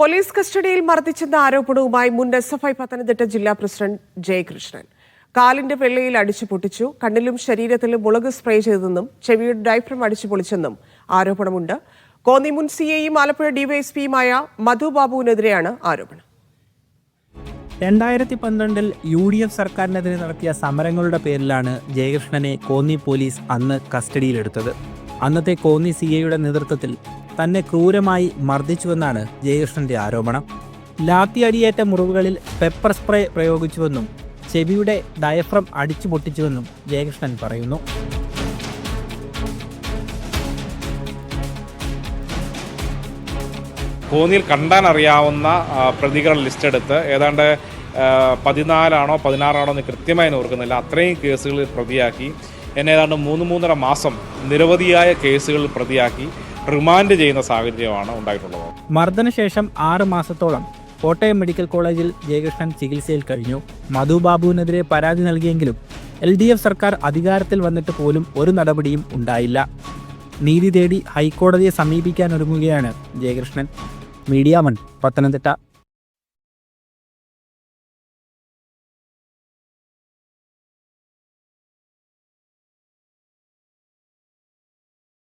Police കസ്റ്റഡിയിൽ മർദ്ദിച്ചെന്ന ആരോപണവുമായി മുൻ എസ് എഫ് ഐ പത്തനംതിട്ട ജില്ലാ പ്രസിഡന്റ് ജയകൃഷ്ണൻ. കാലിന്റെ വെള്ളയിൽ അടിച്ചു പൊട്ടിച്ചു കണ്ണിലും ശരീരത്തിലും മുളക് സ്പ്രേ ചെയ്തെന്നും ചെവിയുടെ ഡൈഫ്രം അടിച്ചു പൊളിച്ചെന്നും ആരോപണമുണ്ട്. കോന്നി മുൻ സി എയും ആലപ്പുഴ ഡിവൈഎസ്പിയുമായ മധു ബാബുവിനെതിരെയാണ് ആരോപണം. രണ്ടായിരത്തി പന്ത്രണ്ടിൽ യു ഡി എഫ് സർക്കാരിനെതിരെ നടത്തിയ സമരങ്ങളുടെ പേരിലാണ് ജയകൃഷ്ണനെ കോന്നി പോലീസ് അന്ന് കസ്റ്റഡിയിലെടുത്തത്. അന്നത്തെ കോന്നി സി എയുടെ നേതൃത്വത്തിൽ തന്നെ ക്രൂരമായി മർദ്ദിച്ചുവെന്നാണ് ജയകൃഷ്ണന്റെ ആരോപണം. ലാത്തി അടിയേറ്റ മുറിവുകളിൽ പെപ്പർ സ്പ്രേ പ്രയോഗിച്ചുവെന്നും ചെവിയുടെ ഡയഫ്രം അടിച്ചു പൊട്ടിച്ചുവെന്നും ജയകൃഷ്ണൻ പറയുന്നു. കോന്നിയിൽ കണ്ടാൻ അറിയാവുന്ന പ്രതികൾ ലിസ്റ്റ് എടുത്ത് ഏതാണ്ട് പതിനാലാണോ പതിനാറാണോ എന്ന് കൃത്യമായി ഓർക്കുന്നില്ല. അത്രയും കേസുകളിൽ പ്രതിയാക്കി. എന്നെ ഏതാണ്ട് മൂന്ന് മൂന്നര മാസം നിരവധിയായ കേസുകൾ പ്രതിയാക്കി റിമാൻഡ് ചെയ്യുന്ന സാഹചര്യമാണ് ഉണ്ടായിട്ടുള്ളത്. മർദ്ദനശേഷം ആറ് മാസത്തോളം കോട്ടയം മെഡിക്കൽ കോളേജിൽ ജയകൃഷ്ണൻ ചികിത്സയിൽ കഴിഞ്ഞു. മധു ബാബുവിനെതിരെ പരാതി നൽകിയെങ്കിലും എൽ ഡി എഫ് സർക്കാർ അധികാരത്തിൽ വന്നിട്ട് പോലും ഒരു നടപടിയും ഉണ്ടായില്ല. നീതി തേടി ഹൈക്കോടതിയെ സമീപിക്കാൻ ഒരുങ്ങുകയാണ് ജയകൃഷ്ണൻ. Media one Pathanamthitta.